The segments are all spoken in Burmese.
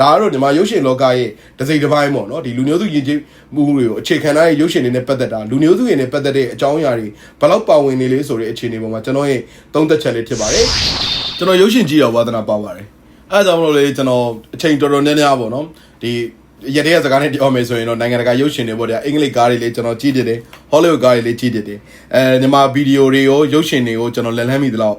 ဒါကတော့ဒီမှာရုပ်ရှင်လောကရဲ့တစ်စိတ်တစ်ပိုင်းပေါ့နော်ဒီလူမျိုးစုယဉ်ကျေးမှုတွေကိုအခြေခံထားတဲ့ရုပ်ရှင်တွေနဲ့ပတ်သက်တာလူမျိုးစုတွေနဲ့ပတ်သက်တဲ့အကြောင်းအရာတွေဘယ်လောက်ပါဝင်နေလဲဆိုတဲ့အခြေအနေပေါ်မှာကျွန်တော်ရဲ့သုံးသက်ချက်လေးဖြစ်ပါတယ်ကျွန်တော်ရုပ်ရှင်ကြည့်ရဝါသနာပါပါတယ်အဲဒါကြောင့်မလို့လေကျွန်တော်အချိန်တော်တော်များများပေါ့နော်ဒီရတဲ့စကားနဲ့ပြောမယ်ဆိုရင်တော့နိုင်ငံတကာရုပ်ရှင်တွေပေါ့ဗျာအင်္ဂလိပ်ကားတွေလေကျွန်တော်ကြည့်တတ်တယ်ဟောလိဝုဒ်ကားတွေလေကြည့်တတ်တယ်အဲမြန်မာဗီဒီယိုတွေရောရုပ်ရှင်တွေကိုကျွန်တော်လက်လန်းမိသလောက်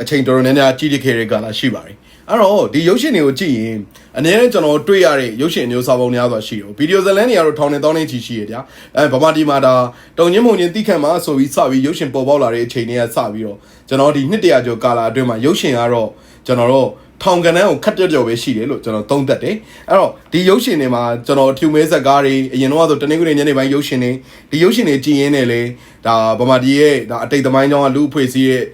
အချိန်တော်တော်များများကြည့်တခဲ့တဲ့ကာလရှိပါတယ်အဲ့တော့ဒီရုပ်ရှင်တွေကိုကြည့်ရင် အနည်းနဲ့ကျွန်တော်တွေ့ရတဲ့ရုပ်ရှင်မျိုးစာပုံများစွာရှိတယ်ဗီဒီယိုဇလန်းတွေကတော့ထောင်နဲ့တောင်းနေချီရှိရဗျာအဲဗမာတီမှာဒါတုံညင်းမုံချင်းတိခတ်မှာဆိုပြီးစပြီးရုပ်ရှင်ပေါ်ပေါက်လာတဲ့အချိန်တွေကစပြီးတော့ကျွန်တော်ဒီနှစ်တရာကျော်ကာလအတွင်းမှာရုပ်ရှင်ကတော့ကျွန်တော်တို့ထောင်ကန်တန်းကိုခတ်ပြော့ပြော့ပဲရှိတယ်လို့ကျွန်တော်သုံးသပ်တယ်အဲ့တော့ဒီရုပ်ရှင်တွေမှာကျွန်တော်အထူးမဲဆက်ကားတွေအရင်တော့ဆိုတနင်္ဂနွေညနေပိုင်းရုပ်ရှင်တွေဒီရုပ်ရှင်တွေကြည်ရင်းနဲ့လေဒါဗမာတီရဲ့ဒါအတိတ်သမိုင်းကြောင်းကလူအဖွဲ့အစည်းရဲ့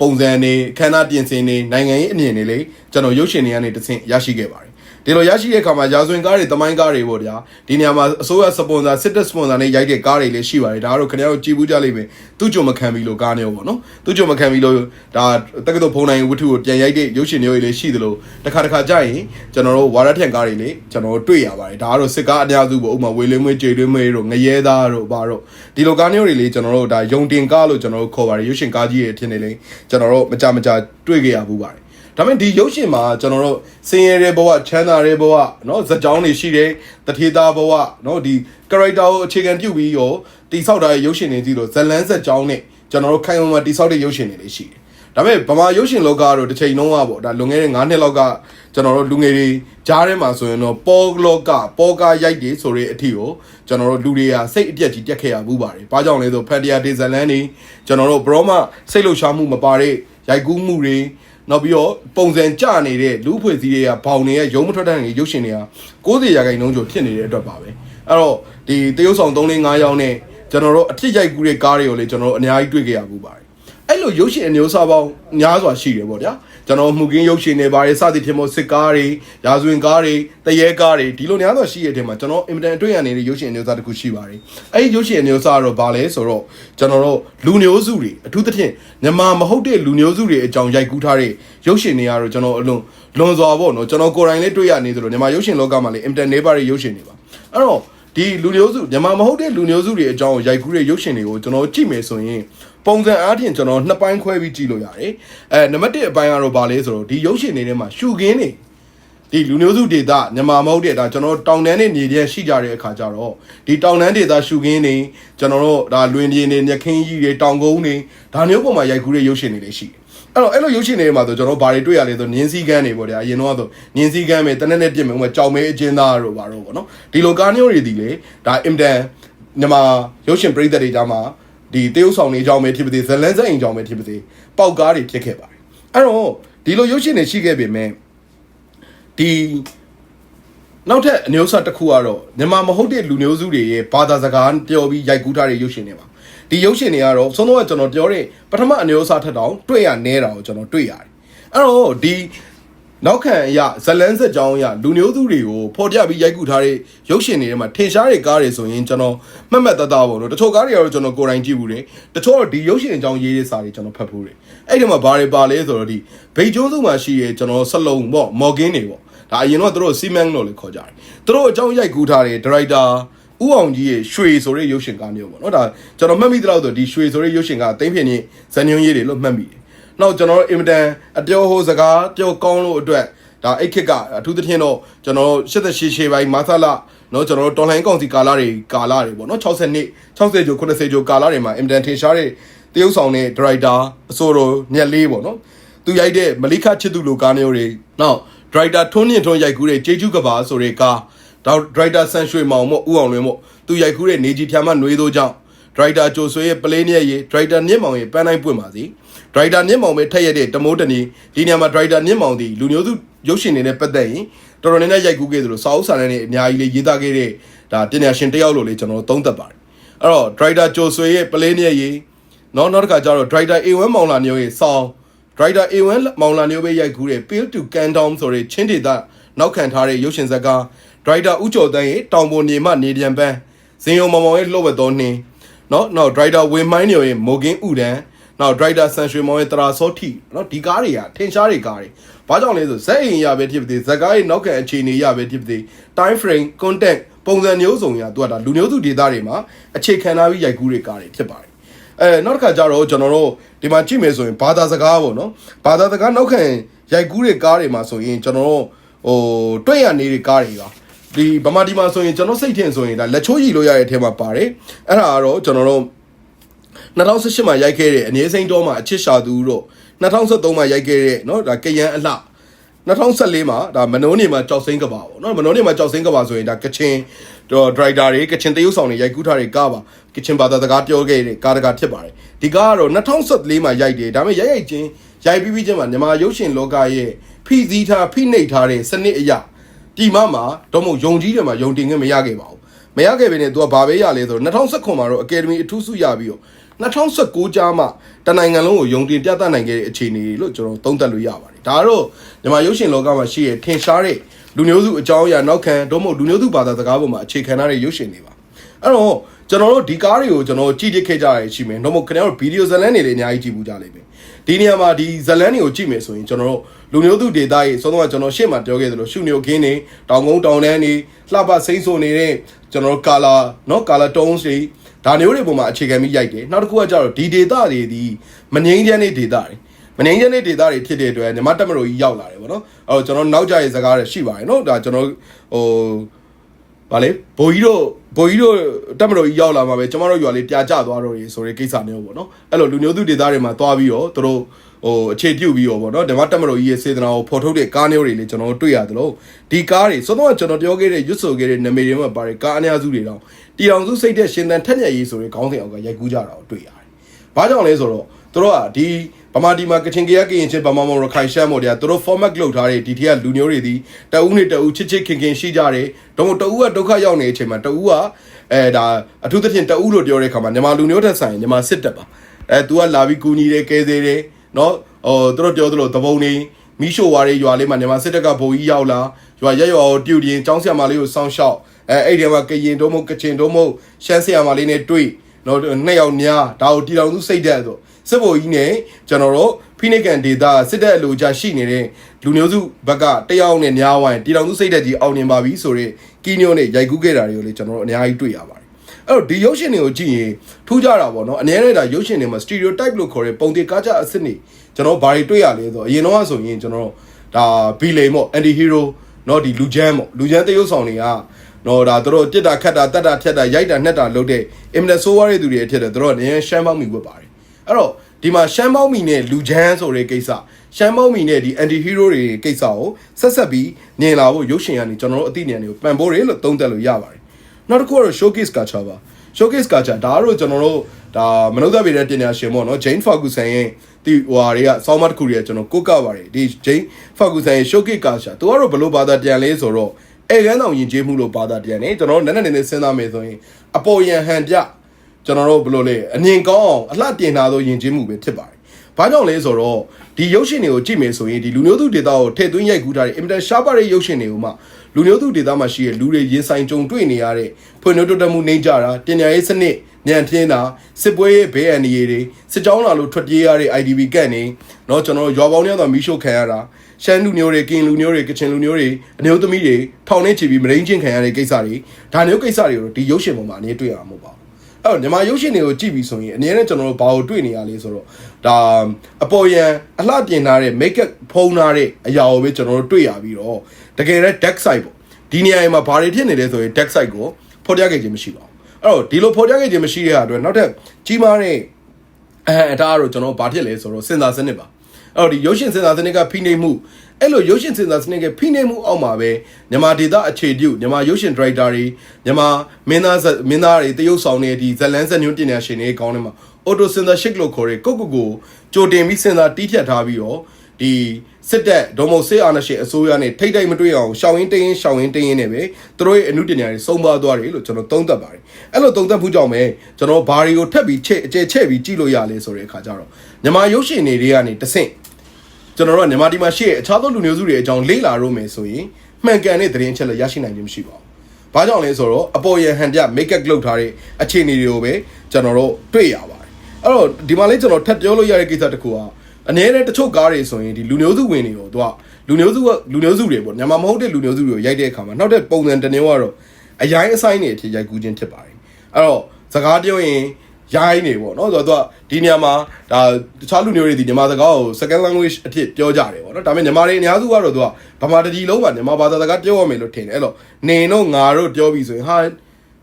ပုံစံတွေခန္ဓာပြင်ဆင်တွေနိုင်ငံရေးအမြင်တွေလေကျွန်တော်ရုပ်ရှင်တွေကနေတဆင့်ရရှိခဲ့ပါတယ် ဒီလိုရရှိတဲ့အခါမှာရာဇဝင်ကားတွေတမိုင်းကားတွေပေါ့ဗျာဒီနေရာမှာအစိုးရစပွန်ဆာစစ်တပ်စပွန်ဆာနဲ့ရိုက်တဲ့ကားတွေလည်းရှိပါတယ်ဒါကတော့ခင်ဗျားတို့ကြည်ဘူးကြလိမ့်မယ်သူ့ကြုံမခံပြီလို့ကားမျိုးပေါ့နော်သူ့ကြုံမခံပြီလို့ဒါတက္ကသိုလ်ဖုံနိုင်ဝတ္ထုကိုပြန်ရိုက်တဲ့ရုပ်ရှင်မျိုးတွေလည်းရှိသလိုတစ်ခါတစ်ခါကြာရင်ကျွန်တော်တို့ဝါရထက်ကားတွေလည်းကျွန်တော်တို့တွေ့ရပါတယ်ဒါကတော့စစ်ကားအများစုပေါ့ဥပမာဝေလင်းမွေးကြေတွင်းမွေးတို့ငရဲသားတို့ဘာတို့ဒီလိုကားမျိုးတွေလည်းကျွန်တော်တို့ဒါယုံတင်ကားလို့ကျွန်တော်တို့ခေါ်ပါတယ်ရုပ်ရှင်ကားကြီးရဲ့အဖြစ်နဲ့လည်းကျွန်တော်တို့မကြမကြတွေ့ကြရဘူးပါတယ် ဒါပေမဲ့ဒီရုပ်ရှင်မှာကျွန်တော်တို့စင်ရတဲ့ဘဝချမ်းသာတဲ့ဘဝเนาะဇက်ကြောင်းတွေရှိတယ်တထေသားဘဝเนาะဒီ character ကိုအခြေခံပြုပြီးရောတိဆောက်တာရဲ့ရုပ်ရှင်တွေကြည့်လို့ဇလန်းဇက်ကြောင်းနဲ့ကျွန်တော်တို့ခိုင်အောင်မှာတိဆောက်တဲ့ရုပ်ရှင်တွေလည်းရှိတယ်ဒါပေမဲ့ဗမာရုပ်ရှင်လောကကတော့တစ်ချိန်လုံးကပေါ့ဒါလွန်ခဲ့တဲ့9နှစ်လောက်ကကျွန်တော်တို့လူငယ်တွေကြားထဲမှာဆိုရင်တော့ပေါ်လောကပေါ်ကားရိုက်တွေဆိုတဲ့အထီကိုကျွန်တော်တို့လူတွေကစိတ်အပြက်ကြီးတက်ခဲ့ရမှုပါတယ်။ဘာကြောင့်လဲဆိုဖက်တရာဒေဇလန်တွေကျွန်တော်တို့ဘရောမစိတ်လှုပ်ရှားမှုမပါတဲ့ရိုက်ကူးမှုတွေ နောက်ပြီးတော့ပုံစံကျနေတဲ့လူဖွဲ့စည်းတွေကဘောင်တွေရဲ့ရုံးမထွက်တဲ့ရုပ်ရှင်တွေက90ရာခိုင်နှုန်းကျော်ဖြစ်နေတဲ့အတွက်ပါပဲအဲ့တော့ဒီတရုတ်ဆောင်3 4 5ရောင်းနဲ့ကျွန်တော်တို့အထစ်ရိုက်ကူးတဲ့ကားတွေကိုလည်းကျွန်တော်တို့အများကြီးတွေ့ကြရဘူးပါတယ်အဲ့လိုရုပ်ရှင်အမျိုးအစားပေါင်းများစွာရှိတယ်ပေါ့ဗျာ ကျွန်တော်မှုကင်းရုပ်ရှင်တွေပါတယ်စသည်ဖြင့်မို့စစ်ကားတွေရာဇဝင်ကားတွေတရေကားတွေဒီလိုများစွာရှိရတဲ့အထဲမှာကျွန်တော်အင်မတန်အတွေ့အကြုံနေတဲ့ရုပ်ရှင်အမျိုးအစားတစ်ခုရှိပါတယ်အဲ့ဒီရုပ်ရှင်အမျိုးအစားကတော့ဘာလဲဆိုတော့ကျွန်တော်တို့လူမျိုးစုတွေအထူးသဖြင့်မြန်မာမဟုတ်တဲ့လူမျိုးစုတွေအကြောင်းရိုက်ကူးထားတဲ့ရုပ်ရှင်တွေကတော့ကျွန်တော်အလွန်လွန်စွာပေါ့နော်ကျွန်တော်ကိုယ်တိုင်လည်းတွေ့ရနေသလိုမြန်မာရုပ်ရှင်လောကမှာလည်းအင်မတန်နေပါတဲ့ရုပ်ရှင်တွေပါအဲ့တော့ဒီလူမျိုးစုမြန်မာမဟုတ်တဲ့လူမျိုးစုတွေအကြောင်းကိုရိုက်ကူးတဲ့ရုပ်ရှင်တွေကိုကျွန်တော်ကြည့်မယ်ဆိုရင် ပုံစံအားဖြင့်ကျွန်တော်နှစ်ပိုင်းခွဲပြီးကြည့်လို့ရတယ်အဲနံပါတ်1အပိုင်းကတော့ဗာလဲဆိုတော့ဒီရုပ်ရှင်တွေထဲမှာရှုခင်းနေဒီလူမျိုးစုဒေတာမြန်မာမဟုတ်တဲ့ဒါကျွန်တော်တောင်တန်းနဲ့နေပြန်ရှိကြတဲ့အခါကျတော့ဒီတောင်တန်းဒေတာရှုခင်းနေကျွန်တော်တို့ဒါလွင်ပြင်းနေညခင်းကြီးတွေတောင်ကုန်းတွေဒါမျိုးပုံမှာရိုက်ကူးတဲ့ရုပ်ရှင်တွေလည်းရှိတယ်အဲ့တော့အဲ့လိုရုပ်ရှင်တွေမှာဆိုကျွန်တော်ဘာတွေတွေ့ရလဲဆိုနင်းစည်းကန်းတွေပေါ့ဗျာအရင်တော့ဆိုနင်းစည်းကန်းပဲတနက်နဲ့ပြစ်မယ်ဥပမာကြောင်မဲအကျဉ်းသားတို့ဘာတို့ပေါ့နော်ဒီလိုကားမျိုးတွေဒီလေဒါအင်တန်မြန်မာရုပ်ရှင်ပရိသတ်တွေကြားမှာ ဒီတရုတ်ဆောင်နေကြောင်းပဲဖြစ်ပါစေဇလန်းစက်အိမ်ကြောင်းပဲဖြစ်ပါစေပေါက်ကားတွေဖြစ်ခဲ့ပါတယ်အဲ့တော့ဒီလိုရုပ်ရှင်တွေရှိခဲ့ပေမဲ့ဒီနောက်ထပ်အမျိုးအစားတစ်ခုကတော့မြန်မာမဟုတ်တဲ့လူမျိုးစုတွေရဲ့ဘာသာစကားပြောပြီးရိုက်ကူးထားတဲ့ရုပ်ရှင်တွေပါဒီရုပ်ရှင်တွေကတော့ဆုံးတော့ကျွန်တော်ပြောတဲ့ပထမအမျိုးအစားထက်တောင်တွေ့ရနေတာကိုကျွန်တော်တွေ့ရတယ်အဲ့တော့ဒီ နောက်ခံအရဇလန်းဆက်ကြောင်းအရလူမျိုးစုတွေကိုဖော်ပြပြီးရိုက်ကူးထားတဲ့ရုပ်ရှင်တွေထဲမှာထင်ရှားတဲ့ကားတွေဆိုရင်ကျွန်တော်မှတ်မှတ်သားသားပေါ့နော်တချို့ကားတွေကတော့ကျွန်တော်ကိုယ်တိုင်ကြည့်ဘူးတယ်တချို့တော့ဒီရုပ်ရှင်အကြောင်းရေးတဲ့စာတွေကျွန်တော်ဖတ်ဘူးတယ်အဲ့ဒီမှာဘာတွေပါလဲဆိုတော့ဒီဗိတ်ကျိုးစုမှာရှိရဲ့ကျွန်တော်ဆက်လုံးပေါ့မော်ဂင်းတွေပေါ့ဒါအရင်တော့သူတို့စီမန်လို့လည်းခေါ်ကြတယ်သူတို့အကြောင်းရိုက်ကူးထားတဲ့ဒါရိုက်တာဥအောင်ကြီးရဲ့ရွှေဆိုတဲ့ရုပ်ရှင်ကားမျိုးပေါ့နော်ဒါကျွန်တော်မှတ်မိသလောက်ဆိုဒီရွှေဆိုတဲ့ရုပ်ရှင်ကတိမ့်ဖြစ်နေဇန်ညုံကြီးတွေလို့မှတ်မိတယ် နောက်ကျွန်တော်တို့အင်မတန်အပြောဟိုစကားပြောကောင်းလို့အတွက်ဒါအိတ်ခစ်ကအထူးသဖြင့်တော့ကျွန်တော်တို့88ရှေးပိုင်းမာသလနော်ကျွန်တော်တို့တော်လိုင်းကောင်စီကာလာတွေကာလာတွေပေါ့နော်60နှစ်60ကျော်80ကျော်ကာလာတွေမှာအင်တန်ထင်ရှားတဲ့တရုတ်ဆောင်တဲ့ဒရိုက်တာအစိုးရညက်လေးပေါ့နော်သူရိုက်တဲ့မလိခချစ်သူလိုကားမျိုးတွေနောက်ဒရိုက်တာထွန်းညင်ထွန်းရိုက်ကူးတဲ့ဂျေကျူးကဘာဆိုတဲ့ကားဒါဒရိုက်တာဆန်ရွှေမောင်မို့ဦးအောင်လွင်မို့သူရိုက်ကူးတဲ့နေကြီးဖြာမနှွေးသောကြောင့် ဒရိုက်တာဂျိုဆွေရဲ့ပလေးနဲ့ရေဒရိုက်တာမြင့်မောင်ရဲ့ပန်းတိုင်းပွင့်ပါစီဒရိုက်တာမြင့်မောင်ပဲထက်ရတဲ့တမိုးတနီဒီနေရာမှာဒရိုက်တာမြင့်မောင်ဒီလူမျိုးစုရုပ်ရှင်တွေနဲ့ပတ်သက်ရင်တော်တော်များများရိုက်ကူးခဲ့သလိုစာအုပ်စာတမ်းတွေအများကြီးလေးရေးသားခဲ့တဲ့ဒါပညာရှင်တယောက်လို့လေကျွန်တော်သုံးသပ်ပါတယ်အဲ့တော့ဒရိုက်တာဂျိုဆွေရဲ့ပလေးနဲ့ရေနောက်နောက်တစ်ခါကျတော့ဒရိုက်တာ A1 မောင်လာမျိုးရဲ့ဆောင်းဒရိုက်တာ A1 မောင်လာမျိုးပဲရိုက်ကူးတဲ့ Peel to Countdown ဆိုတဲ့ချင်းဒေသနောက်ခံထားတဲ့ရုပ်ရှင်ဇာတ်ကားဒရိုက်တာဦးကျော်တန်းရဲ့တောင်ပေါ်နေမှနေပြန်ပန်းဇင်ယုံမောင်မောင်ရဲ့လှုပ်ဝက်တော်နှင်း နော်နောက်ဒရိုက်တာဝင်းမိုင်းညိုရဲ့မိုကင်းဥဒန်နောက်ဒရိုက်တာဆန်ရွှေမောင်ရဲ့တရာစောထီနော်ဒီကားတွေကထင်ရှားတဲ့ကားတွေဘာကြောင့်လဲဆိုဇက်အိမ်ရပဲဖြစ်ဖြစ်ဇက်ကားရဲ့နောက်ခံအခြေအနေရပဲဖြစ်ဖြစ် time frame content ပုံစံမျိုးစုံရသူကဒါလူမျိုးစုဒေသတွေမှာအခြေခံထားပြီးရိုက်ကူးတွေကားတွေဖြစ်ပါတယ်အဲနောက်တစ်ခါကျတော့ကျွန်တော်တို့ဒီမှာကြည့်မယ်ဆိုရင်ဘာသာစကားပေါ့နော်ဘာသာစကားနောက်ခံရိုက်ကူးတွေကားတွေမှာဆိုရင်ကျွန်တော်တို့ဟိုတွေ့ရနေတဲ့ကားတွေက ဒီဗမာဒီမှာဆိုရင်ကျွန်တော်စိတ်ထင်ဆိုရင်ဒါလက်ချိုးကြီးလို့ရတဲ့အထက်မှာပါတယ်အဲ့ဒါကတော့ကျွန်တော်တို့ 2018မှာရိုက်ခဲ့တဲ့အနည်းစိမ်းတော့မှာအချစ်ရှာသူတို့2013မှာရိုက်ခဲ့တဲ့เนาะဒါကရန်အလှ2014မှာဒါမနိုးနေမှာကြောက်စိမ့်ကပါပေါ့เนาะမနိုးနေမှာကြောက်စိမ့်ကပါဆိုရင်ဒါကချင်တော့ဒရိုက်တာတွေကချင်တရုပ်ဆောင်တွေရိုက်ကူးထားတဲ့ကားပါကချင်ဘာသာစကားပြောခဲ့တဲ့ကားတကားဖြစ်ပါတယ်ဒီကားကတော့2014မှာရိုက်တယ်ဒါပေမဲ့ရိုက်ရိုက်ချင်းရိုက်ပြီးပြီးချင်းမှာမြန်မာရုပ်ရှင်လောကရဲ့ဖိစည်းထားဖိနှိပ်ထားတဲ့စနစ်အရာ ဒီမှမှာတော့မဟုတ်ယုံကြည်တယ်မှာယုံတင်ခွင့်မရခဲ့ပါဘူးမရခဲ့ဘဲနဲ့သူကဘာပဲရလဲဆိုတော့2019မှာတော့အကယ်ဒမီအထူးဆုရပြီးတော့2019ကြားမှာတနိုင်ငံလုံးကိုယုံတင်ပြသနိုင်ခဲ့တဲ့အခြေအနေတွေလို့ကျွန်တော်သုံးသပ်လို့ရပါတယ်ဒါကတော့မြန်မာရုပ်ရှင်လောကမှာရှိတဲ့ထင်ရှားတဲ့လူမျိုးစုအကြောင်းအရာနောက်ခံတော့မဟုတ်လူမျိုးစုဘာသာစကားပေါ်မှာအခြေခံထားတဲ့ရုပ်ရှင်တွေပါအဲ့တော့ ကျွန်တော်တို့ဒီကားတွေကိုကျွန်တော်ကြည့်ရခဲ့ကြရရှိမယ်တော့မဟုတ်ခင်ဗျားတို့ဗီဒီယိုဇလန်းတွေလည်းအများကြီးကြည့်ဘူးကြလိမ့်မယ်ဒီနေရာမှာဒီဇလန်းတွေကိုကြည့်မယ်ဆိုရင်ကျွန်တော်တို့လူမျိုးစုဒေသရဲ့အစောဆုံးကကျွန်တော်ရှေ့မှာပြောခဲ့သလိုရှုနေခင်းနေတောင်ကုန်းတောင်တန်းနေလှပစိမ့်ဆုံနေတဲ့ကျွန်တော်တို့ကာလာနော်ကာလာတုံးတွေဒါမျိုးတွေပုံမှာအခြေခံပြီးရိုက်တယ်နောက်တစ်ခုကကျတော့ဒီဒေသတွေဒီမငိမ့်ချမ်းတဲ့ဒေသတွေမငိမ့်ချမ်းတဲ့ဒေသတွေဖြစ်တဲ့အတွက်ညီမတက်မတော်ကြီးရောက်လာတယ်ဗောနော်အဲ့တော့ကျွန်တော်နောက်ကြရဲ့ဇာတ်ကားတွေရှိပါတယ်နော်ဒါကျွန်တော်ဟို ဗာလေဘိုးကြီးတို့ဘိုးကြီးတို့တက်မလို့ကြီးရောက်လာမှာပဲကျွန်တော်တို့ရွာလေးပြာကျသွားတော့ရေဆိုတဲ့ကိစ္စမျိုးပေါ့နော်အဲ့လိုလူမျိုးသူဒေတာတွေမှာသွားပြီးတော့သူတို့ဟိုအခြေပြုတ်ပြီးတော့ဗောနော်ဓမ္မတက်မလို့ကြီးရဲ့စေတနာကိုဖော်ထုတ်တဲ့ကားမျိုးတွေလည်းကျွန်တော်တို့တွေ့ရတယ်လို့ဒီကားတွေစောတော့ကျွန်တော်ပြောခဲ့တဲ့ရွတ်ဆိုခဲ့တဲ့နာမည်တွေမှာပါတယ်ကားအများစုတွေတော့တီအောင်စုစိတ်တဲ့ရှင်သန်ထက်မြက်ရေးဆိုတဲ့ခေါင်းစဉ်အောက်ကရိုက်ကူးကြတာကိုတွေ့ရတယ်။ဘာကြောင့်လဲဆိုတော့သူတို့ကဒီ ဗမာတီမှာကချင်ကရကရင်ချင်းဗမာမော်ရခိုင်ရှမ်းမော်တွေကသူတို့ format လုပ်ထားတဲ့ဒီထက်ကလူမျိုးတွေဒီတအူးနဲ့တအူးချစ်ချစ်ခင်ခင်ရှိကြတယ်။တော့တအူးကဒုက္ခရောက်နေတဲ့အချိန်မှာတအူးကအဲဒါအထူးသဖြင့်တအူးလို့ပြောတဲ့အခါမှာညီမလူမျိုးထက်ဆိုင်ညီမစစ်တက်ပါ။အဲ तू ကလာပြီးကူညီတယ်ကဲသေးတယ်နော်ဟိုသူတို့ပြောသလိုသဘုံနေမီးရှို့ဝါတွေရွာလေးမှာညီမစစ်တက်ကဘုံကြီးရောက်လာရွာရက်ရွာကိုတူတင်ចောင်းဆရာမလေးကိုစောင်းလျှောက်အဲအဲ့ဒီမှာကရင်တို့မဟုတ်ကချင်တို့မဟုတ်ရှမ်းဆရာမလေးနဲ့တွေ့နော်နှစ်ယောက်များဒါကိုတီတော်သူစိတ်တဲ့ဆို စစ်ဘိုလ်ကြီးနဲ့ကျွန်တော်တို့ဖိနိကန်ဒေတာစစ်တပ်အလိုကြရှိနေတဲ့လူမျိုးစုဘက်ကတယောက်နဲ့များဝိုင်းတီတော်သူစိတ်တဲ့ကြီးအောင်နေပါပြီဆိုတော့ကီညိုနဲ့ရိုက်ကူးခဲ့တာတွေကိုလေကျွန်တော်တို့အများကြီးတွေ့ရပါတယ်အဲ့တော့ဒီရုပ်ရှင်တွေကိုကြည့်ရင်ထူးကြတာပေါ့နော်အနည်းနဲ့ဒါရုပ်ရှင်တွေမှာ stereotype လို့ခေါ်တဲ့ပုံတေကားကြအစ်စ်နေကျွန်တော်ဘာတွေတွေ့ရလဲဆိုတော့အရင်တော့ဆိုရင်ကျွန်တော်ဒါဘီလိန်ပေါ့ anti hero เนาะဒီလူချမ်းပေါ့လူချမ်းတရုပ်ဆောင်တွေကနော်ဒါတို့တစ်တာခတ်တာတက်တာဖြတ်တာရိုက်တာနှက်တာလုပ်တဲ့အင်မတန်ဆိုးဝါးတဲ့သူတွေဖြစ်တယ်တို့ကနေရှမ်းပေါင်းမိဝတ်ပါတယ် အဲ့တော့ဒီမှာရှမ်းပေါင်းမိနဲ့လူချမ်းဆိုတဲ့ကိစ္စရှမ်းပေါင်းမိနဲ့ဒီ anti hero တွေကိစ္စကိုဆက်ဆက်ပြီးမြင်လာဖို့ရုပ်ရှင်ကနေကျွန်တော်တို့အသိဉာဏ်တွေကိုပံ့ပိုးတယ်လို့သုံးသပ်လို့ရပါတယ်နောက်တစ်ခုကတော့ showcase culture ပါ showcase culture ဒါကတော့ကျွန်တော်တို့ဒါမနုဿဗေဒပညာရှင်ပေါ့နော် Jane Ferguson ရဲ့ဒီဟွာတွေကဆောင်းမတစ်ခုတွေကကျွန်တော်ကိုကပါတယ်ဒီ Jane Ferguson ရဲ့ showcase culture သူကတော့ဘလို့ဘာသာပြန်လဲဆိုတော့အဲကန်းဆောင်ယဉ်ကျေးမှုလို့ဘာသာပြန်နေကျွန်တော်တို့နက်နက်နေနေစဉ်းစားမယ်ဆိုရင်အပေါ်ယံဟန်ပြ ကျွန်တော်တို့ဘလို့လဲအမြင်ကောင်းအောင်အလှတင်ထားသောယဉ်ကျေးမှုပဲဖြစ်ပါတယ်ဘာကြောင့်လဲဆိုတော့ဒီရုပ်ရှင်တွေကိုကြည့်မယ်ဆိုရင်ဒီလူမျိုးသူဒေတာကိုထည့်သွင်းရိုက်ကူးထားတဲ့အင်မတန်ရှားပါတဲ့ရုပ်ရှင်တွေကိုမှလူမျိုးသူဒေတာမှာရှိတဲ့လူတွေရင်ဆိုင်ကြုံတွေ့နေရတဲ့ဖွံ့ဖြိုးတိုးတက်မှုနှိမ့်ကြတာတင်ညာရေးစနစ်ညံထင်းတာစစ်ပွဲရဲ့ဘေးအန္တရာယ်တွေစစ်ကြောင်းလာလို့ထွက်ပြေးရတဲ့ IDP ကန့်နေเนาะကျွန်တော်တို့ရွာပေါင်းများစွာမီးရှို့ခံရတာရှမ်းလူမျိုးတွေကင်လူမျိုးတွေကချင်လူမျိုးတွေအမျိုးသမီးတွေထောင်နေချီပြီးမရင်းချင်းခံရတဲ့ကိစ္စတွေဒါမျိုးကိစ္စတွေကိုဒီရုပ်ရှင်ပေါ်မှာအနည်းတွေ့ရမှာမဟုတ်ပါဘူး အဲ့တော့မြန်မာရုပ်ရှင်တွေကိုကြည့်ပြီးဆိုရင်အနည်းနဲ့ကျွန်တော်တို့ဘာကိုတွေ့နေရလဲဆိုတော့ဒါအပေါ်ယံအလှပြင်ထားတဲ့ make up ဖုံးထားတဲ့အရာကိုပဲကျွန်တော်တို့တွေ့ရပြီးတော့တကယ်တော့ dark side ပေါ့ဒီနေရာမှာဘာတွေဖြစ်နေလဲဆိုရင် dark side ကိုဖော်ပြခဲ့ခြင်းမရှိပါဘူးအဲ့တော့ဒီလိုဖော်ပြခဲ့ခြင်းမရှိတဲ့အတွက်နောက်ထပ်ကြီးမားတဲ့အဲဒါကတော့ကျွန်တော်ဘာဖြစ်လဲဆိုတော့စဉ်းစားစနစ်ပါအဲ့တော့ဒီရုပ်ရှင်စဉ်းစားစနစ်ကဖိနှိပ်မှု အဲ့လိုရုပ်ရှင်စဉ်းစားစနစ်ကဖိနှိပ်မှုအောက်မှာပဲမြန်မာဒေတာအခြေပြုမြန်မာရုပ်ရှင်ဒရိုက်တာတွေမြန်မာမင်းသားမင်းသားတွေတရုပ်ဆောင်တွေဒီဇလန်းဇညွန်းတင်ညာရှင်တွေကောင်းနေမှာ auto censorship လို့ခေါ်တဲ့ကိုကိုကိုကြိုတင်ပြီးစဉ်းစားတီးဖြတ်ထားပြီးတော့ဒီစစ်တပ်ဒေါ်မုံစေအာဏာရှင်အစိုးရနဲ့ထိတ်တိုက်မတွေ့အောင်ရှောင်းရင်းတင်းရင်းရှောင်းရင်းတင်းရင်းနဲ့ပဲသူတို့ရဲ့အမှုတင်ညာတွေစုံပါသွားတယ်လို့ကျွန်တော်သုံးသပ်ပါတယ်အဲ့လိုသုံးသပ်မှုကြောင့်ပဲကျွန်တော်ဘာတွေကိုထပ်ပြီးချက်အကျဲချက်ပြီးကြည့်လို့ရလဲဆိုတဲ့အခါကျတော့မြန်မာရုပ်ရှင်တွေတွေကနေတဆင့် ကျွန်တော်တို့ကမြန်မာပြည်မှာရှိတဲ့အခြားသောလူမျိုးစုတွေအကြောင်းလေ့လာလို့မယ်ဆိုရင်မှန်ကန်တဲ့သတင်းချက်လက်ရရှိနိုင်ခြင်းမရှိပါဘူး။ဘာကြောင့်လဲဆိုတော့အပေါ်ရဟန်ပြ make up လုပ်ထားတဲ့အခြေအနေတွေကိုပဲကျွန်တော်တို့တွေ့ရပါတယ်။အဲ့တော့ဒီမှာလေးကျွန်တော်ထပ်ပြောလို့ရတဲ့ကိစ္စတစ်ခုကအနည်းနဲ့တချို့ကားတွေဆိုရင်ဒီလူမျိုးစုဝင်တွေကိုသူကလူမျိုးစုကလူမျိုးစုတွေပေါ့မြန်မာမဟုတ်တဲ့လူမျိုးစုတွေကိုရိုက်တဲ့အခါမှာနောက်တဲ့ပုံစံတစ်မျိုးကတော့အရိုင်းအဆိုင်တွေအဖြစ်ရိုက်ကူးခြင်းဖြစ်ပါတယ်အဲ့တော့စကားပြောရင် ရိုင်းနေပေါ့နော်ဆိုတော့သူကဒီနေရာမှာဒါတခြားလူမျိုးတွေဒီမြန်မာစကားကို second language အဖြစ်ပြောကြတယ်ပေါ့နော်ဒါပေမဲ့မြန်မာတွေအများစုကတော့သူကဗမာတတိလုံးပါမြန်မာဘာသာစကားပြောရမယ်လို့ထင်တယ်အဲ့တော့နေတော့ငါတို့ပြောပြီးဆိုရင်ဟာ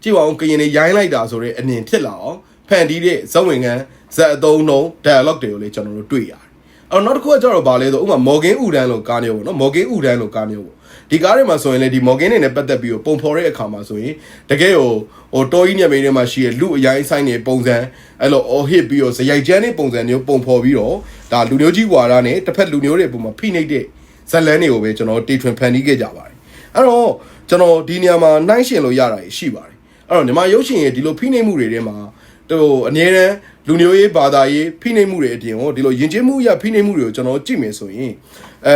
ကြည့်ပါဦးကရင်တွေရိုင်းလိုက်တာဆိုတော့အမြင်ဖြစ်လာအောင်ဖန်တီးတဲ့ဇက်ဝင်ခံဇက်အသုံးနှုံး dialogue တွေကိုလည်းကျွန်တော်တို့တွေ့ရတယ် အဲ့တော့နောက်တစ်ခုကကျတော့ဗာလဲဆိုဥပမာမော်ဂင်ဥဒန်လို့ကားမျိုးပေါ့နော်မော်ဂင်ဥဒန်လို့ကားမျိုးပေါ့ဒီကားတွေမှာဆိုရင်လေဒီမော်ဂင်တွေနဲ့ပတ်သက်ပြီးတော့ပုံဖော်တဲ့အခါမှာဆိုရင်တကယ်ဟိုဟိုတိုးကြီးညမိန်တွေမှာရှိတဲ့လူအရိုင်းဆိုင်တွေပုံစံအဲ့လို all hit ပြီးတော့ဇယိုက်ကျန်းတွေပုံစံမျိုးပုံဖော်ပြီးတော့ဒါလူမျိုးကြီးဝါဒနဲ့တစ်ဖက်လူမျိုးတွေပုံမှာဖိနှိပ်တဲ့ဇက်လန်းတွေကိုပဲကျွန်တော်တီထွင်ဖန်တီးခဲ့ကြပါတယ်အဲ့တော့ကျွန်တော်ဒီနေရာမှာနှိုင်းရှင်လို့ရတာရှိပါတယ်အဲ့တော့ညီမရုပ်ရှင်ရဲ့ဒီလိုဖိနှိပ်မှုတွေထဲမှာ ဟိုအငြင်းတန်းလူမျိုးရေးဘာသာရေးဖိနှိပ်မှုတွေအပြင်ဟိုဒီလိုယဉ်ကျေးမှုအရဖိနှိပ်မှုတွေကိုကျွန်တော်ကြည့်မယ်ဆိုရင်အဲ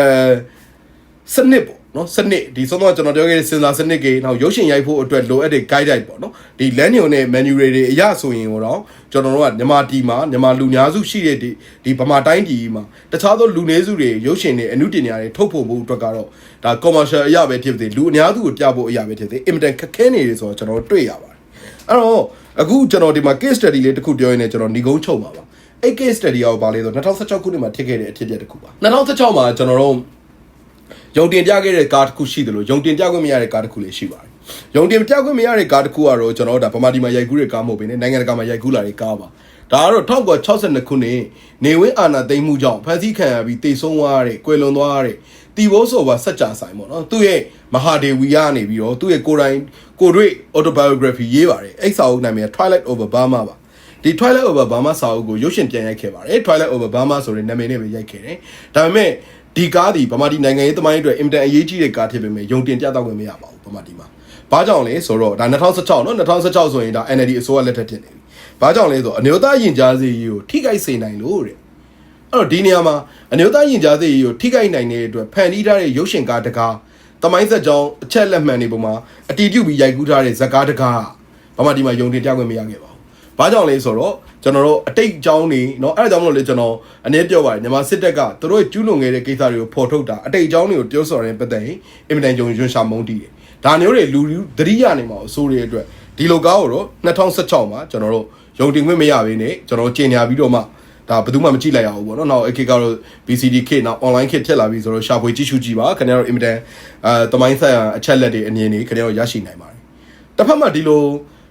စနစ်ပေါ့နော်စနစ်ဒီဆုံးတော့ကျွန်တော်ပြောခဲ့တဲ့စဉ်းစားစနစ်ကြီးနောက်ရုပ်ရှင်ရိုက်ဖို့အတွက်လိုအပ်တဲ့ guide ပေါ့နော်ဒီ land ညုံနဲ့ menu တွေတွေအရဆိုရင်တော့ကျွန်တော်တို့ကမြန်မာတီမှာမြန်မာလူများစုရှိတဲ့ဒီဒီဗမာတိုင်းတီမှာတခြားသောလူနည်းစုတွေရုပ်ရှင်တွေအမှုတင်ညာတွေထုတ်ဖို့မှုအတွက်ကတော့ဒါ commercial အရပဲဖြစ်ဖြစ်လူအများစုကိုပြဖို့အရပဲဖြစ်ဖြစ်အင်မတန်ခက်ခဲနေတယ်ဆိုတော့ကျွန်တော်တို့တွေ့ရပါတယ်အဲ့တော့ အခုကျွန်တော်ဒီမှာ case study လေးတစ်ခုပြောရင်းနဲ့ကျွန်တော်ညီကုန်းချုပ်ပါပါအဲ့ case study ရောပါလေဆို2016ခုနှစ်မှာဖြစ်ခဲ့တဲ့အဖြစ်အပျက်တစ်ခုပါ2016မှာကျွန်တော်တို့ယုံတင်ပြခဲ့တဲ့ကားတစ်ခုရှိတယ်လို့ယုံတင်ပြခွင့်မရတဲ့ကားတစ်ခုလည်းရှိပါတယ်။ယုံတင်ပြခွင့်မရတဲ့ကားတစ်ခုကတော့ကျွန်တော်တို့ဒါဗမာပြည်မှာရိုက်ကူးတဲ့ကားမဟုတ်ဘဲနဲ့နိုင်ငံတကာမှာရိုက်ကူးလာတဲ့ကားပါ။ဒါကတော့1962ခုနှစ်နေဝင်းအာနာသိမ်းမှုကြောင့်ဖမ်းဆီးခံရပြီးတိတ်ဆုံးသွားတဲ့၊ကွယ်လွန်သွားတဲ့ တီဘိုးဆိုပါစัจ जा ဆိုင်ပေါ့နော်။သူ့ရဲ့မဟာဒေဝီကနေပြီးတော့သူ့ရဲ့ကိုယ်တိုင်ကိုတွေ့ autobiography ရေးပါတယ်။အဲ့စာအုပ်နာမည် Twilight Over Burma ပါ။ဒီ Twilight Over Burma စာအုပ်ကိုရုပ်ရှင်ပြန်ရိုက်ခဲ့ပါတယ် Twilight Over Burma ဆိုတဲ့နာမည်နဲ့ပဲရိုက်ခဲ့တယ်ဒါပေမဲ့ဒီကားဒီဗမာပြည်နိုင်ငံရေးသမိုင်းအတွက်အင်မတန်အရေးကြီးတဲ့ကားဖြစ်ပေမဲ့ယုံတင်ပြတော့ခွင့်မရပါဘူးဗမာပြည်မှာဘာကြောင့်လဲဆိုတော့ဒါ2016နော်2016ဆိုရင်ဒါ NLD အစိုးရလက်ထက်ဖြစ်နေပြီဘာကြောင့်လဲဆိုတော့အမျိုးသားရင်ကြားစေးကြီးကိုထိခိုက်စေနိုင်လို့တဲ့ အဲ့တော့ဒီနေရာမှာအမျိုးသားရင်ကြားစေးကြီးကိုထိခိုက်နိုင်တဲ့အတွက်ဖန်တီးထားတဲ့ရုပ်ရှင်ကားတကားသမိုင်းဆက်ကြောင်းအချက်လက်မှန်တွေပုံမှာအတီးပြုတ်ပြီးရိုက်ကူးထားတဲ့ဇာတ်ကားတကားဗမာပြည်မှာယုံတင်ပြခွင့်မရခဲ့ပါဘူးဘာကြောင့်လဲဆိုတော့ကျွန်တော်တို့အတိတ်အကြောင်းနေเนาะအဲ့ဒါကြောင့်မလို့လေကျွန်တော်အနေပြောပါတယ်ညီမစစ်တပ်ကသူတို့ကျူးလွန်ခဲ့တဲ့ကိစ္စတွေကိုဖော်ထုတ်တာအတိတ်အကြောင်းတွေကိုပြောဆိုရတဲ့ပတ်သက်ရင်အင်မတန်ကြုံရွံ့ရှာမုန်းတည်တယ်ဒါမျိုးတွေလူသတိရနေမှာအစိုးရအတွက်ဒီလိုကားကိုတော့2016မှာကျွန်တော်တို့ယုံတင်ခွင့်မရဘဲနဲ့ကျွန်တော်ကြီးညာပြီးတော့မှ ဒါဘယ်သူမှမကြည့်လိုက်ရဘူးပေါ့နော်။နောက် AK ကတော့ BCD kit နောက် online kit ထက်လာပြီဆိုတော့ရှာဖွေကြည့်ရှုကြည့်ပါခင်ဗျားတို့အင်မတန်အဲတမိုင်းဆိုင်ရာအချက်လက်တွေအမြင်တွေခင်ဗျားတို့ရရှိနိုင်ပါတယ်။တစ်ဖက်မှာဒီလို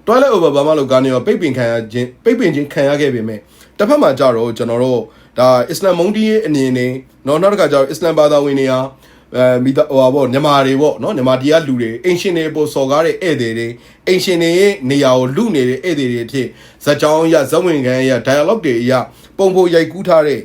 Twilight Over Burma လို့ကားနေရောပိတ်ပင်ခံရခြင်းပိတ်ပင်ခြင်းခံရခဲ့ပေမဲ့တစ်ဖက်မှာကြတော့ကျွန်တော်တို့ဒါအစ္စလမ်မုန်တီရဲ့အမြင်တွေနော်နောက်တစ်ခါကျတော့အစ္စလမ်ဘာသာဝင်တွေဟာ အဲမိသားဟိုပါပေါ့ညီမာတွေပေါ့နော်ညီမာတီးကလူတွေအင်ရှင်တွေပို့စော်ကားတဲ့ဧည့်သည်တွေအင်ရှင်တွေရဲ့နေရာကိုလူနေတဲ့ဧည့်သည်တွေအဖြစ်ဇက်ကြောင်းရဇက်ဝင်ခံရ dialogue တွေအရပုံပုံရိုက်ကူးထားတဲ့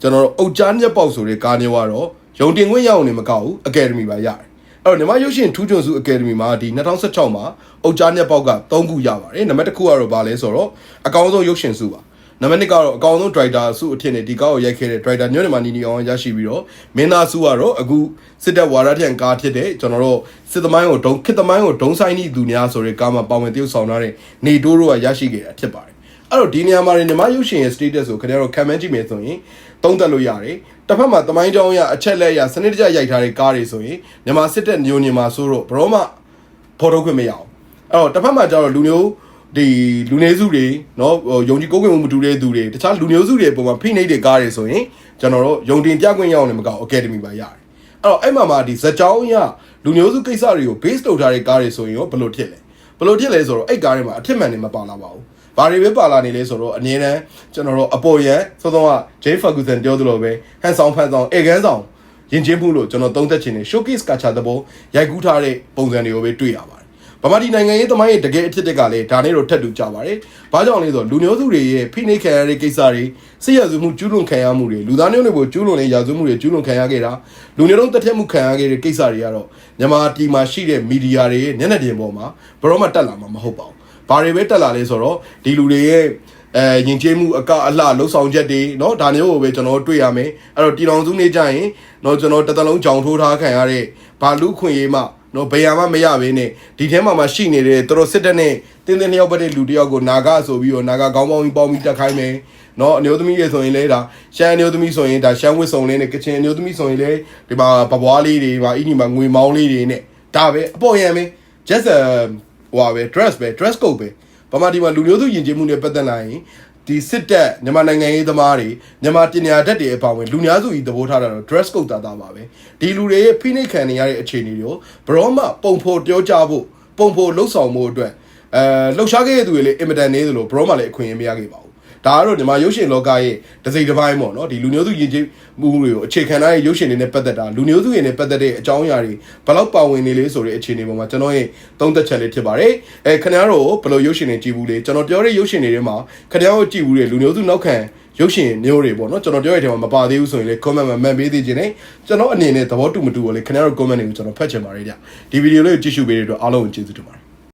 ကျွန်တော်တို့အုတ်ကြားညက်ပေါက်ဆိုတဲ့ကားမျိုးကတော့ယုံတင်ခွင့်ရအောင်နေမကောက်ဘူးအကယ်ဒမီပါရတယ်အဲ့တော့ညီမရုပ်ရှင်ထူးချွန်စုအကယ်ဒမီမှာဒီ2016မှာအုတ်ကြားညက်ပေါက်က3ခုရပါတယ်နံပါတ်1ခုကတော့ဗာလဲဆိုတော့အကောင်းဆုံးရုပ်ရှင်စုပါ နံပါတ်2ကတော့အကောင်ဆုံး driver စုအထင်နဲ့ဒီကားကိုရိုက်ခဲ့တဲ့ driver ညနေမှာနီနီအောင်ရရှိပြီးတော့မင်းသားစုကတော့အခုစစ်တပ်ဝါရထံကားဖြစ်တဲ့ကျွန်တော်တို့စစ်သမိုင်းကိုဒုံခစ်သမိုင်းကိုဒုံဆိုင်နေသူများဆိုတဲ့ကားမှာပါဝင်တရုပ်ဆောင်ထားတဲ့နေတိုးတို့ကရရှိခဲ့တာဖြစ်ပါတယ်အဲ့တော့ဒီနေရာမှာညီမရုပ်ရှင်ရဲ့ status ကိုခင်ဗျားတို့ခံမှန်းကြည့်မယ်ဆိုရင်သုံးသပ်လို့ရတယ်တစ်ဖက်မှာသမိုင်းကြောင်းရအချက်လက်ရစနစ်တကျရိုက်ထားတဲ့ကားတွေဆိုရင်ညီမစစ်တပ်ညိုညင်မှာဆိုတော့ဘရောမဖော်ထုတ်ခွင့်မရအောင်အဲ့တော့တစ်ဖက်မှာကျတော့လူမျိုး ဒီလူနေစုတွေเนาะယုံကြည်ကိုးကွယ်မှုမတူတဲ့သူတွေတခြားလူမျိုးစုတွေပုံမှာဖိနှိပ်တဲ့ကားတွေဆိုရင်ကျွန်တော်တို့ယုံတင်ပြခွင့်ရအောင်လည်းမကောက်အကယ်ဒမီပါရတယ်အဲ့တော့အဲ့မှာမှာဒီဇက်ကြောင်းရလူမျိုးစုကိစ္စတွေကို base လုပ်ထားတဲ့ကားတွေဆိုရင်ရောဘယ်လိုဖြစ်လဲဘယ်လိုဖြစ်လဲဆိုတော့အဲ့ကားတွေမှာအထစ်မှန်နေမပါလာပါဘူးဘာတွေပဲပါလာနေလဲဆိုတော့အငင်းတန်းကျွန်တော်တို့အပေါ်ရန်စောစောက Jay Ferguson ပြောသလိုပဲဟန်ဆောင်ဖန်ဆောင်အေကန်းဆောင်ယဉ်ကျေးမှုလို့ကျွန်တော်သုံးသက်ချင်တယ် showcase ကချာတဲ့ပုံရိုက်ကူးထားတဲ့ပုံစံတွေကိုပဲတွေ့ရပါတယ် ဗမာပြည်နိုင်ငံရေးသမိုင်းရဲ့တကယ်အဖြစ်တက်ကလည်းဒါနဲ့တော့ထက်တူကြပါတယ်။ဘာကြောင့်လဲဆိုတော့လူမျိုးစုတွေရဲ့ဖိနှိပ်ခံရတဲ့ကိစ္စတွေစစ်ရစုမှုကျူးလွန်ခံရမှုတွေလူသားမျိုးတွေကိုကျူးလွန်တဲ့ရာဇဝမှုတွေကျူးလွန်ခံရခဲ့တာလူမျိုးတုံးတက်ထက်မှုခံရခဲ့တဲ့ကိစ္စတွေကတော့မြန်မာပြည်မှာရှိတဲ့မီဒီယာတွေရဲ့မျက်နှာပြင်ပေါ်မှာဘယ်တော့မှတက်လာမှာမဟုတ်ပါဘူး။ဘာတွေပဲတက်လာလဲဆိုတော့ဒီလူတွေရဲ့အဲယဉ်ကျေးမှုအကအလှလှုပ်ဆောင်ချက်တွေเนาะဒါမျိုးကိုပဲကျွန်တော်တွေ့ရမယ်အဲ့တော့တီတောင်စုနေကြရင်เนาะကျွန်တော်တစ်သလုံးကြောင်ထိုးထားခံရတဲ့ဘာလူခွင့်ရေးမှ နော်ဘယ်ဟာမှမရဘဲနဲ့ဒီထဲမှာမှရှိနေတဲ့တော်တော်စစ်တက်နဲ့တင်းတင်းလျောက်ပတ်တဲ့လူတယောက်ကိုနာဂဆိုပြီးတော့နာဂခေါင်းပေါင်းပြီးပေါင်းပြီးတက်ခိုင်းမယ်နော်အမျိုးသမီးရေဆိုရင်လည်းဒါရှမ်းအမျိုးသမီးဆိုရင်ဒါရှမ်းဝစ်စုံလေးနဲ့ကချင်အမျိုးသမီးဆိုရင်လည်းဒီမှာပပွားလေးတွေပါအင်းဒီမှာငွေမောင်းလေးတွေနဲ့ဒါပဲအပေါ်ရံပဲ just a ဟိုပါပဲ dress ပဲ dress code ပဲဘာမှဒီမှာလူမျိုးစုယဉ်ကျေးမှုနဲ့ပတ်သက်လာရင် ဒီစစ်တပ်မြန်မာနိုင်ငံရေးသမားတွေမြန်မာပညာတတ်တွေအပါအဝင်လူများစုကြီးသဘောထားတာတော့ dress code တာတာပါပဲဒီလူတွေရဲ့ဖိနှိပ်ခံနေရတဲ့အခြေအနေတွေကိုဘရောမပုံဖော်ပြောကြဖို့ပုံဖော်လှုပ်ဆောင်မှုအတွက်အဲလှုပ်ရှားခဲ့တဲ့သူတွေလည်းအင်မတန်နေသလိုဘရောမလည်းအခွင့်အရေးမရခဲ့ပါဘူး ဒါကတော့ဒီမှာရုပ်ရှင်လောကရဲ့တစ်စိတ်တစ်ပိုင်းပေါ့နော်ဒီလူမျိုးစုယဉ်ကျေးမှုတွေကိုအခြေခံထားတဲ့ရုပ်ရှင်တွေနဲ့ပတ်သက်တာလူမျိုးစုတွေနဲ့ပတ်သက်တဲ့အကြောင်းအရာတွေဘယ်လောက်ပါဝင်နေလဲဆိုတဲ့အခြေအနေပေါ်မှာကျွန်တော်ရဲ့သုံးသက်ချက်လေးဖြစ်ပါတယ်အဲခင်ဗျားတို့ဘယ်လိုရုပ်ရှင်တွေကြည့်ဘူးလဲကျွန်တော်ပြောတဲ့ရုပ်ရှင်တွေထဲမှာခင်ဗျားတို့ကြည့်ဘူးတဲ့လူမျိုးစုနောက်ခံရုပ်ရှင်မျိုးတွေပေါ့နော်ကျွန်တော်ပြောရတဲ့ထဲမှာမပါသေးဘူးဆိုရင်လေ comment မှာမှန်ပေးသေးခြင်းနဲ့ကျွန်တော်အနေနဲ့သဘောတူမတူဘူးလေခင်ဗျားတို့ comment တွေကိုကျွန်တော်ဖတ်ချင်ပါတယ်ဗျဒီဗီဒီယိုလေးကိုကြည့်ရှုပေးတဲ့အတွက်အားလုံးကိုကျေးဇူးတင်ပါတယ်